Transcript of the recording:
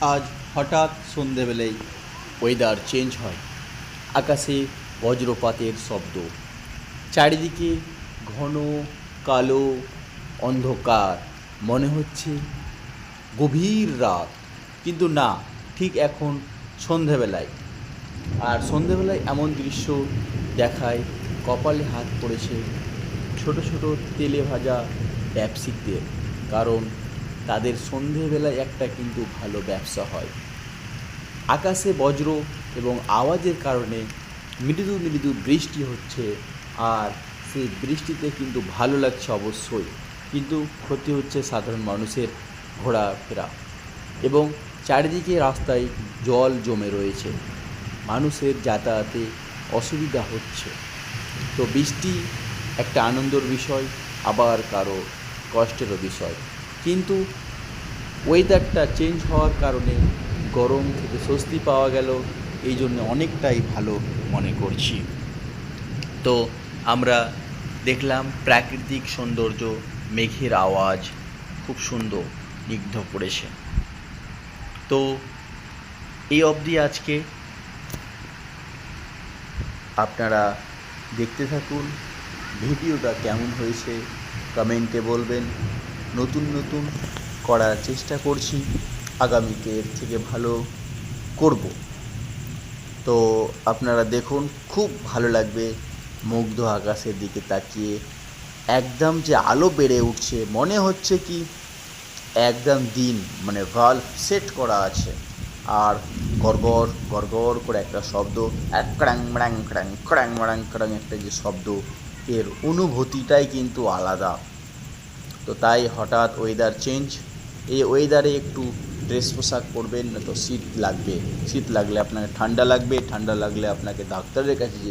আজ হঠাৎ সন্ধেবেলায় ওয়েদার চেঞ্জ হয়। আকাশে বজ্রপাতের শব্দ। চারিদিকে ঘন, কালো অন্ধকার। মনে হচ্ছে গভীর রাত। কিন্তু না, ঠিক এখন সন্ধেবেলায়। আর সন্ধেবেলায় এমন দৃশ্য দেখায় কপালে হাত পড়েছে ছোট ছোট তেলে ভাজা ব্যবসায়িকদের কারণ তাদের সন্ধেবেলায় একটা কিন্তু ভালো ব্যবসা হয়। আকাশে বজ্র এবং আওয়াজের কারণে মৃদু মৃদু বৃষ্টি হচ্ছে আর সেই বৃষ্টিতে কিন্তু ভালো লাগছে অবশ্যই, কিন্তু ক্ষতি হচ্ছে সাধারণ মানুষের ঘোরাফেরা এবং চারিদিকে রাস্তায় জল জমে রয়েছে। মানুষের যাতায়াতে অসুবিধা হচ্ছে। তো বৃষ্টি একটা আনন্দর বিষয়, আবার কারও কষ্টেরও বিষয়। কিন্তু ওয়েদারটা চেঞ্জ হওয়ার কারণে গরম থেকে স্বস্তি পাওয়া গেল, এই জন্য অনেকটাই ভালো মনে করছি। তো আমরা দেখলাম প্রাকৃতিক সৌন্দর্য, মেঘের আওয়াজ খুব সুন্দর, নিগ্ধ পড়েছে তো এই অবধি আজকে আপনারা দেখতে থাকুন, ভিডিওটা কেমন হয়েছে কমেন্টে বলবেন। নতুন নতুন করার চেষ্টা করছি। আগামীতে এর থেকে ভালো করব। তো আপনারা দেখুন, খুব ভালো লাগবে মুগ্ধ আকাশের দিকে তাকিয়ে। একদম যে আলো বেড়ে উঠছে, মনে হচ্ছে কি একদম দিন মানে ভাল্ব সেট করা আছে। আর গড়গড় গড়গড় করে একটা শব্দ, এক ক্রাং ম্যাং ক্রাং ক্রাং ম্যাং ক্রাং একটা যে শব্দ, এর অনুভূতিটাই কিন্তু আলাদা। তো তাই হঠাৎ ওয়েদার চেঞ্জ এই ওয়েদারে একটু ড্রেস পোশাক পরবেন, না তো শীত লাগবে। শীত লাগলে আপনাকে ঠান্ডা লাগবে, ঠান্ডা লাগলে আপনাকে ডাক্তারের কাছে যেতে